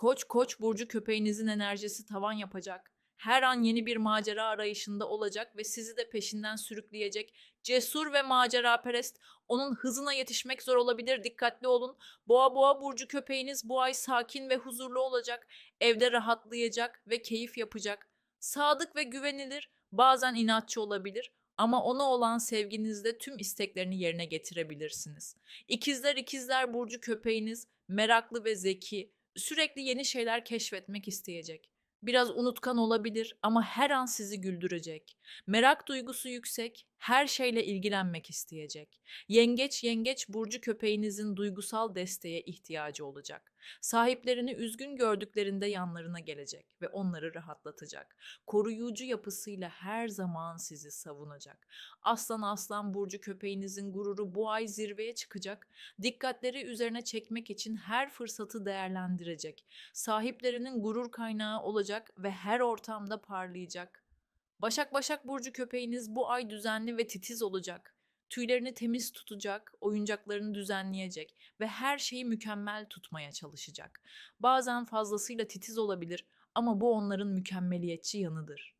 Koç koç burcu köpeğinizin enerjisi tavan yapacak. Her an yeni bir macera arayışında olacak ve sizi de peşinden sürükleyecek. Cesur ve maceraperest. Onun hızına yetişmek zor olabilir. Dikkatli olun. Boğa boğa burcu köpeğiniz bu ay sakin ve huzurlu olacak. Evde rahatlayacak ve keyif yapacak. Sadık ve güvenilir. Bazen inatçı olabilir ama ona olan sevginizde tüm isteklerini yerine getirebilirsiniz. İkizler ikizler burcu köpeğiniz meraklı ve zeki, sürekli yeni şeyler keşfetmek isteyecek. Biraz unutkan olabilir ama her an sizi güldürecek. Merak duygusu yüksek, her şeyle ilgilenmek isteyecek. Yengeç yengeç burcu köpeğinizin duygusal desteğe ihtiyacı olacak. Sahiplerini üzgün gördüklerinde yanlarına gelecek ve onları rahatlatacak. Koruyucu yapısıyla her zaman sizi savunacak. Aslan aslan burcu köpeğinizin gururu bu ay zirveye çıkacak. Dikkatleri üzerine çekmek için her fırsatı değerlendirecek. Sahiplerinin gurur kaynağı olacak ve her ortamda parlayacak. Başak Başak burcu köpeğiniz bu ay düzenli ve titiz olacak. Tüylerini temiz tutacak, oyuncaklarını düzenleyecek ve her şeyi mükemmel tutmaya çalışacak. Bazen fazlasıyla titiz olabilir ama bu onların mükemmeliyetçi yanıdır.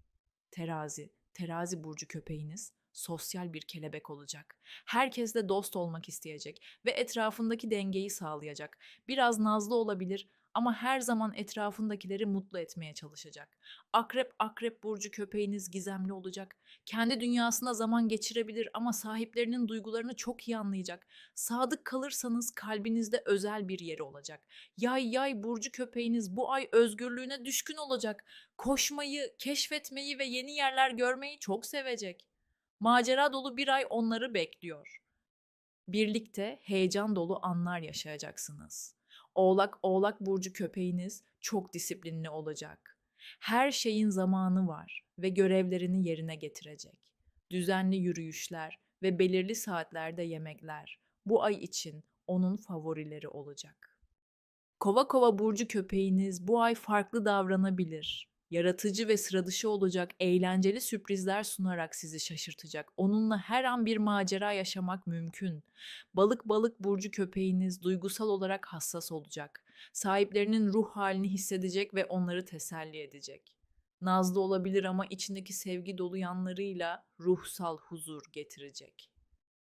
Terazi, terazi burcu köpeğiniz sosyal bir kelebek olacak. Herkesle dost olmak isteyecek ve etrafındaki dengeyi sağlayacak. Biraz nazlı olabilir ama her zaman etrafındakileri mutlu etmeye çalışacak. Akrep akrep burcu köpeğiniz gizemli olacak. Kendi dünyasında zaman geçirebilir ama sahiplerinin duygularını çok iyi anlayacak. Sadık kalırsanız kalbinizde özel bir yeri olacak. Yay yay burcu köpeğiniz bu ay özgürlüğüne düşkün olacak. Koşmayı, keşfetmeyi ve yeni yerler görmeyi çok sevecek. Macera dolu bir ay onları bekliyor. Birlikte heyecan dolu anlar yaşayacaksınız. Oğlak Oğlak burcu köpeğiniz çok disiplinli olacak. Her şeyin zamanı var ve görevlerini yerine getirecek. Düzenli yürüyüşler ve belirli saatlerde yemekler bu ay için onun favorileri olacak. Kova kova burcu köpeğiniz bu ay farklı davranabilir. Yaratıcı ve sıradışı olacak eğlenceli sürprizler sunarak sizi şaşırtacak. Onunla her an bir macera yaşamak mümkün. Balık balık burcu köpeğiniz duygusal olarak hassas olacak. Sahiplerinin ruh halini hissedecek ve onları teselli edecek. Nazlı olabilir ama içindeki sevgi dolu yanlarıyla ruhsal huzur getirecek.